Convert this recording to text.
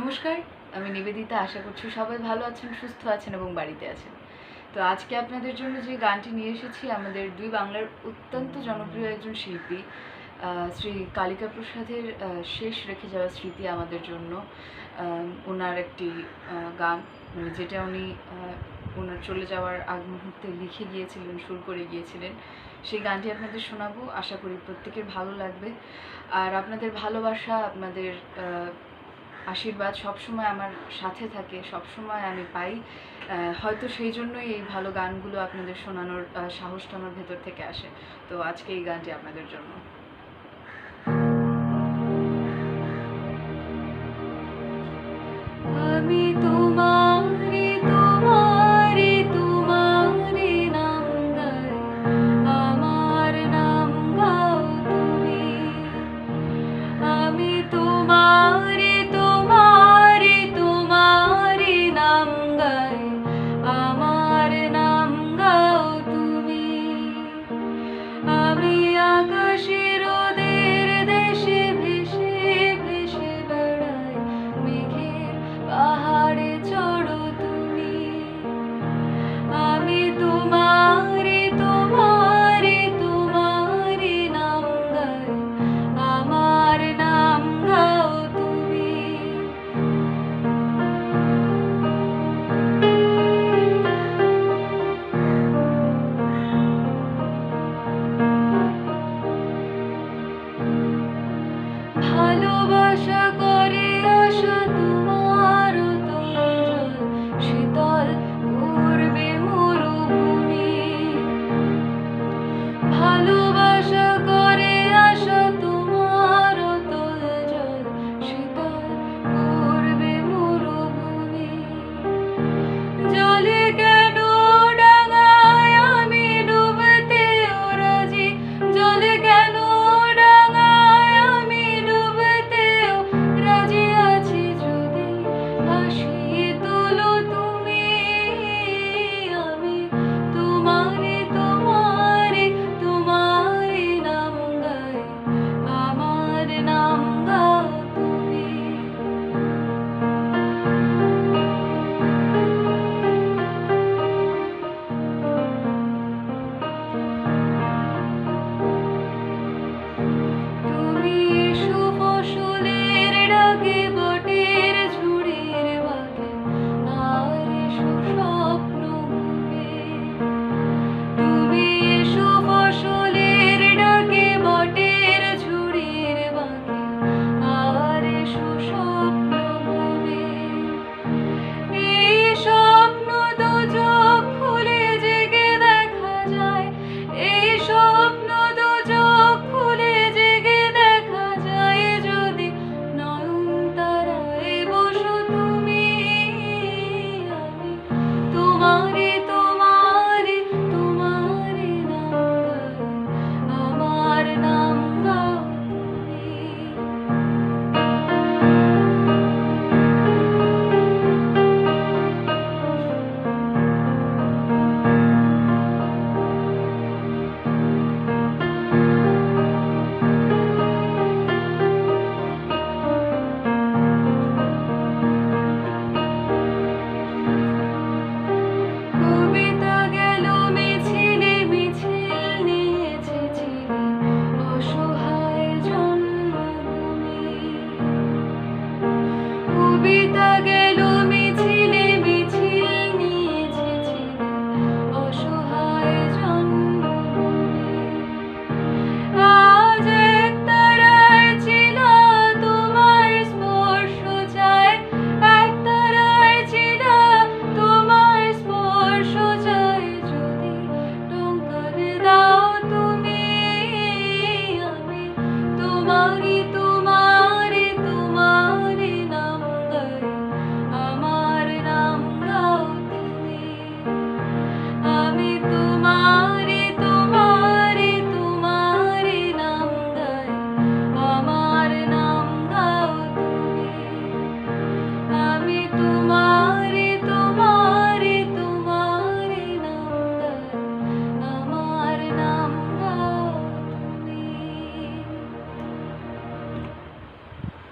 নমস্কার, আমি নিবেদিতা। আশা করছি সবাই ভালো আছেন, সুস্থ আছেন এবং বাড়িতে আছেন। তো আজকে আপনাদের জন্য যে গানটি নিয়ে এসেছি, আমাদের দুই বাংলার অত্যন্ত জনপ্রিয় একজন শিল্পী শ্রী কালিকা প্রসাদের শেষ রেখে যাওয়া স্মৃতি আমাদের জন্য ওনার একটি গান মানে যেটা উনি ওনার চলে যাওয়ার আগ মুহূর্তে লিখে গিয়েছিলেন, সুর করে গিয়েছিলেন। সেই গানটি আপনাদের শোনাবো। আশা করি প্রত্যেকের ভালো লাগবে। আর আপনাদের ভালোবাসা, আপনাদের আশীর্বাদ সবসময় আমার সাথে থাকে, সবসময় আমি পাই। হয়তো সেই জন্যই এই ভালো গানগুলো আপনাদের শোনানোর সাহসটা আমার ভেতর থেকে আসে। তো আজকে এই গানটি আপনাদের জন্য। আমি তোমার ভালোবাসা